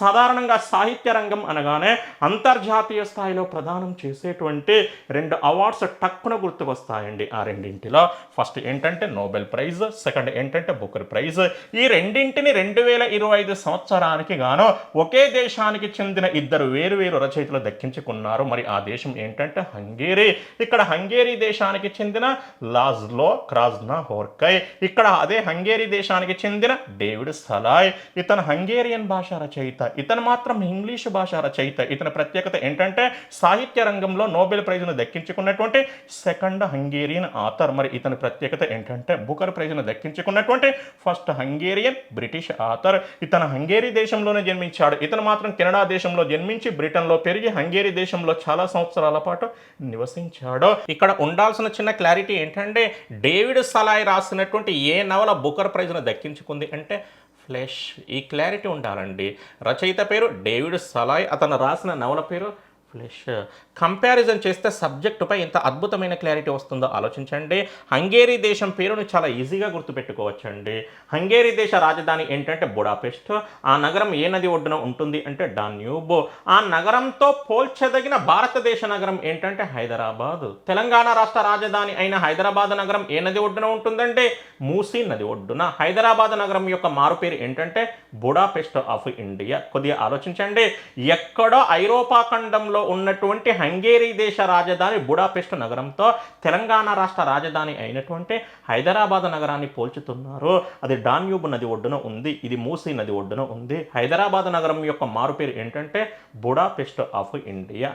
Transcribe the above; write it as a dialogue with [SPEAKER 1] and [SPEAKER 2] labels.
[SPEAKER 1] సాధారణంగా సాహిత్య రంగం అనగానే అంతర్జాతీయ స్థాయిలో ప్రదానం చేసేటువంటి రెండు అవార్డ్స్ టక్కున గుర్తుకొస్తాయండి. ఆ రెండింటిలో ఫస్ట్ ఏంటంటే నోబెల్ ప్రైజ్ సెకండ్ ఏంటంటే బుకర్ ప్రైజ్. ఈ రెండింటిని రెండు వేల ఇరవై ఐదు సంవత్సరానికి గాను ఒకే దేశానికి చెందిన ఇద్దరు వేరు వేరు రచయితలు దక్కించుకున్నారు. మరి ఆ దేశం ఏంటంటే హంగేరీ. ఇక్కడ హంగేరీ దేశానికి చెందిన లాజ్లో క్రాజ్నా హోర్కై. ఇక్కడ అదే హంగేరీ దేశానికి చెందిన డేవిడ్ సలాయ్. ఇతను హంగేరియన్ భాష రచయిత ఇతను మాత్రం ఇంగ్లీష్ భాష రచయిత. ఇతని ప్రత్యేకత ఏంటంటే సాహిత్య రంగంలో నోబెల్ ప్రైజ్ను దక్కించుకున్నటువంటి సెకండ్ హంగేరియన్ ఆథర్. మరి ఇతని ప్రత్యేకత ఏంటంటే బుకర్ ప్రైజ్ను దక్కించుకున్నటువంటి ఫస్ట్ హంగేరియన్ బ్రిటిష్ ఆథర్. ఇతను హంగేరీ దేశంలోనే జన్మించాడు. ఇతను మాత్రం కెనడా దేశంలో జన్మించి బ్రిటన్లో పెరిగి హంగేరీ దేశంలో చాలా సంవత్సరాల పాటు నివసించాడు. ఇక్కడ ఉండాల్సిన చిన్న క్లారిటీ ఏంటంటే డేవిడ్ సలాయ్ రాసినటువంటి ఏ నవల బుకర్ ప్రైజ్ను దక్కించుకుంది అంటే ఫ్లెష్ ఈ క్లారిటీ ఉండాలండి. రచయిత పేరు డేవిడ్ సలాయ్ అతను రాసిన నవల పేరు ఫ్లెష్. కంపారిజన్ చేస్తే సబ్జెక్టుపై ఎంత అద్భుతమైన క్లారిటీ వస్తుందో ఆలోచించండి. హంగేరీ దేశం పేరును చాలా ఈజీగా గుర్తుపెట్టుకోవచ్చండి. హంగేరీ దేశ రాజధాని ఏంటంటే బుడాపెస్ట్. ఆ నగరం ఏ నది ఒడ్డున ఉంటుంది అంటే డాన్యూబ్. ఆ నగరంతో పోల్చదగిన భారతదేశ నగరం ఏంటంటే హైదరాబాద్. తెలంగాణ రాష్ట్ర రాజధాని అయిన హైదరాబాద్ నగరం ఏ నది ఒడ్డున ఉంటుందంటే మూసీ నది ఒడ్డున. హైదరాబాద్ నగరం యొక్క మారుపేరు ఏంటంటే బుడాపెస్ట్ ఆఫ్ ఇండియా. కొద్దిగా ఆలోచించండి. ఎక్కడో ఐరోపా ఖండంలో ఉన్నటువంటి హంగేరీ దేశ రాజధాని బుడాపెస్ట్ నగరంతో తెలంగాణ రాష్ట్ర రాజధాని అయినటువంటి హైదరాబాద్ నగరాన్ని పోల్చుతున్నారు. అది డాన్యూబ్ నది ఒడ్డున ఉంది. ఇది మూసీ నది ఒడ్డున ఉంది. హైదరాబాద్ నగరం యొక్క మారుపేరు ఏంటంటే బుడాపెస్ట్ ఆఫ్ ఇండియా.